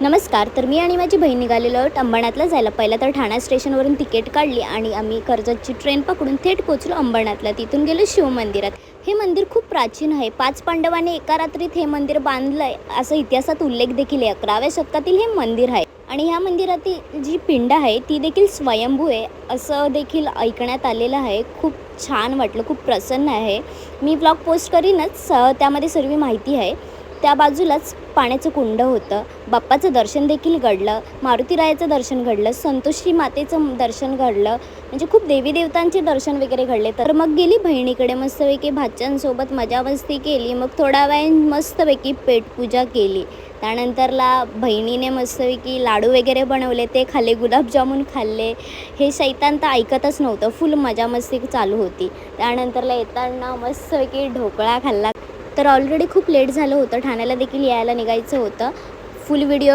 नमस्कार तर मी आणि माझी बहीण निघालेलो आहोत अंबरनाथला जायला. पहिलं तर ठाणा स्टेशनवरून तिकीट काढली आणि आम्ही कर्जतची ट्रेन पकडून थेट पोचलो अंबरनाथला. तिथून गेलो शिवमंदिरात हे मंदिर खूप प्राचीन आहे. पाच पांडवांनी एका रात्रीत हे मंदिर बांधलं आहे असं इतिहासात उल्लेख देखील आहे. अकराव्या शतकातील हे मंदिर आहे. आणि ह्या मंदिरातील जी पिंड आहे ती देखील स्वयंभू आहे असं देखील ऐकण्यात आलेलं आहे. खूप छान वाटलं खूप प्रसन्न आहे. मी ब्लॉग पोस्ट करीनच स- त्यामध्ये सर्व माहिती आहे. त्या बाजूलाच पाण्याचं कुंड होतं. बाप्पाचं दर्शन देखील घडलं. मारुतीरायाचं दर्शन घडलं. संतोषी मातेचं दर्शन घडलं. म्हणजे खूप देवी देवतांचे दर्शन वगैरे घडले. तर मग गेली बहिणीकडे मस्तपैकी भाच्यांसोबत मजा मस्ती केली. मग थोडा वेळ मस्तपैकी पेटपूजा केली. त्यानंतरला बहिणीने मस्तपैकी लाडू वगैरे बनवले. ते खाल्ले गुलाबजामून खाल्ले. हे शैतान तर ऐकतच नव्हतं. फुल मजा मस्ती चालू होती. त्यानंतरला येताना मस्तपैकी ढोकळा खाल्ला. तर ऑलरेडी खूप लेट झालं होतं. ठाण्याला देखील यायला निघायचं होतं. फुल व्हिडिओ